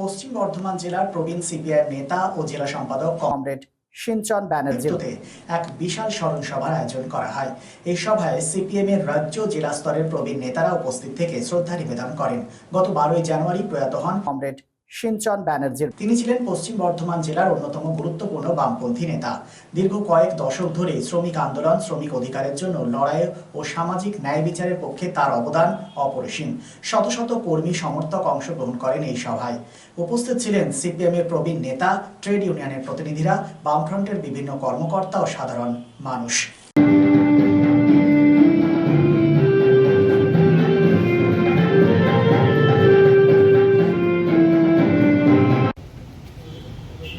পশ্চিম বর্ধমান জেলার প্রবীণ সিপিআই নেতা ও জেলা সম্পাদক কমরেড সিঞ্চন ব্যানার্জিতে এক বিশাল স্মরণ সভার আয়োজন করা হয়। এই সভায় সিপিএম এর রাজ্য জেলা স্তরের প্রবীণ নেতারা উপস্থিত থেকে শ্রদ্ধা নিবেদন করেন। গত বারোই জানুয়ারি প্রয়াত হন কমরেড সিঞ্চন ব্যানার্জির। তিনি ছিলেন পশ্চিম বর্ধমান জেলার অন্যতম গুরুত্বপূর্ণ বামপন্থী নেতা। দীর্ঘ কয়েক দশক ধরে শ্রমিক আন্দোলন, শ্রমিক অধিকারের জন্য লড়াই ও সামাজিক ন্যায় বিচারের পক্ষে তার অবদান অপরিসীম। শত শত কর্মী সমর্থক অংশগ্রহণ করেন এই সভায়। উপস্থিত ছিলেন সিপিএম এর প্রবীণ নেতা, ট্রেড ইউনিয়নের প্রতিনিধিরা, বামফ্রন্টের বিভিন্ন কর্মকর্তা ও সাধারণ মানুষ।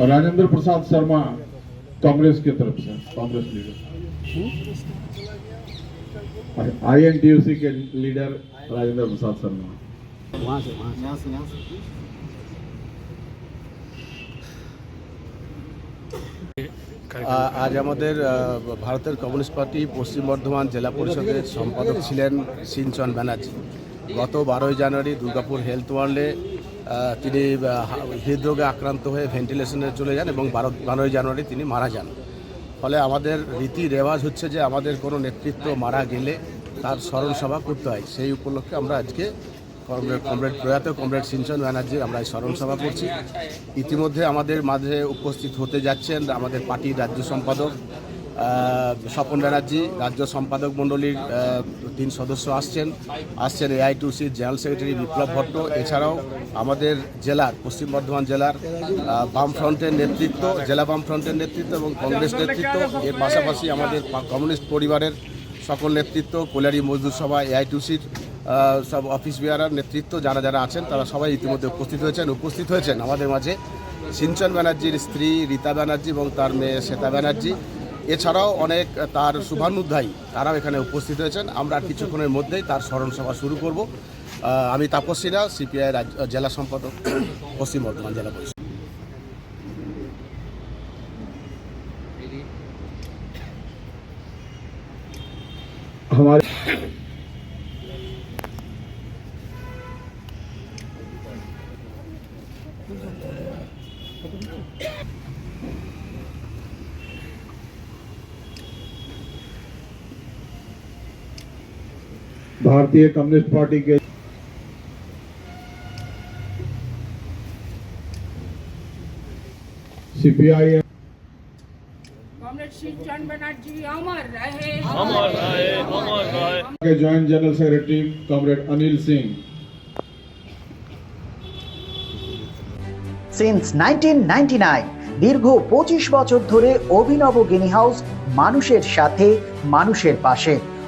और राजेंद्र प्रसाद शर्मा कांग्रेस की तरफ से कांग्रेस लीडर आईएनटीयूसी के लीडर राजेंद्र प्रसाद शर्मा আ- আজ আমাদের আ, ভারতের কমিউনিস্ট পার্টি পশ্চিম বর্ধমান জেলা পরিষদের সম্পাদক ছিলেন সিনচন ব্যানার্জি গত বারোই জানুয়ারি দুর্গাপুর হেলথ ওয়ার্ল্ডে আ, তিনি হৃদরোগে আক্রান্ত হয়ে ভেন্টিলেশনে চলে যান এবং বারো, বারোই জানুয়ারি তিনি মারা যান। ফলে আমাদের রীতি রেওয়াজ হচ্ছে যে আমাদের কোনো নেতৃত্ব মারা গেলে তার স্মরণ সভা করতে হয়। সেই উপলক্ষে আমরা আজকে কমরেড কমরেড প্রয়াত, কমরেড সিঞ্চন ব্যানার্জির আমরা স্মরণ সভা করছি। ইতিমধ্যে আমাদের মাঝে উপস্থিত হতে যাচ্ছেন আমাদের পার্টির রাজ্য সম্পাদক স্বপন ব্যানার্জি, রাজ্য সম্পাদক মণ্ডলীর তিন সদস্য আসছেন। আসছেন এআইটুসির জেনারেল সেক্রেটারি বিপ্লব ভট্ট। এছাড়াও আমাদের জেলার, পশ্চিম বর্ধমান জেলার বামফ্রন্টের নেতৃত্ব, জেলা বামফ্রন্টের নেতৃত্ব এবং কংগ্রেস নেতৃত্ব। এর পাশাপাশি আমাদের কমিউনিস্ট পরিবারের সকল নেতৃত্ব, কোলারি মজদুর সভা এআইটুসির সব অফিস বিহারার নেতৃত্ব, যারা যারা আছেন, তারা সবাই ইতিমধ্যে উপস্থিত হয়েছেন। উপস্থিত হয়েছেন আমাদের মাঝে সিঞ্চন ব্যানার্জির স্ত্রী রীতা ব্যানার্জি এবং তার মেয়ে শ্বেতা ব্যানার্জি। এছাড়াও অনেক তার শুভানুধ্যায়ী তারাও এখানে উপস্থিত হয়েছেন আমরা আর কিছুক্ষণের মধ্যেই তার স্মরণ সভা শুরু করব আহ, আমি তাপস সিনহা সিপিআই জেলা সম্পাদক পশ্চিম বর্ধমান জেলা পরিষদ हमारे भारतीय कम्युनिस्ट पार्टी के सीपीआई कॉमरेड सिंचन बनर्जी अमर रहे के joint general secretary comrade Anil Singh since nineteen দীর্ঘ পঁচিশ বছর ধরে অভিনব গিনি হাউস মানুষের সাথে মানুষের পাশে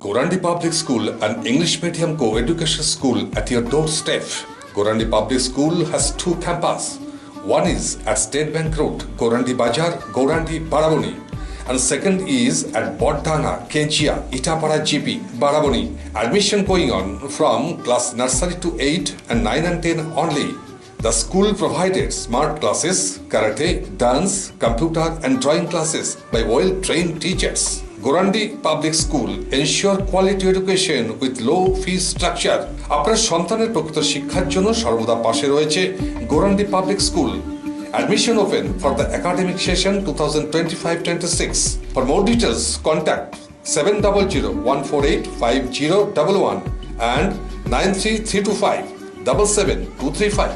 Gorandi Public School, an English medium co-education school at your doorstep. Gorandi Public School has two campuses. One is at State Bank Road, Gorandi Bajar, Gorandi, Baraboni. And second is at Bodhana, Kenchia, Itapara GP, Baraboni. Admission going on from class nursery to 8 and 9 and 10 only. The school provided smart classes, karate, dance, computer and drawing classes by well-trained teachers. Gorandi public school ensure quality education with low fee structure আপনার সন্তানের প্রকৃত শিক্ষার জন্য সর্বদা পাশে রয়েছে Gorandi public school admission open for the academic session two for more details contact seven double zero one four eight five zero double one and nine three three two five double seven two three five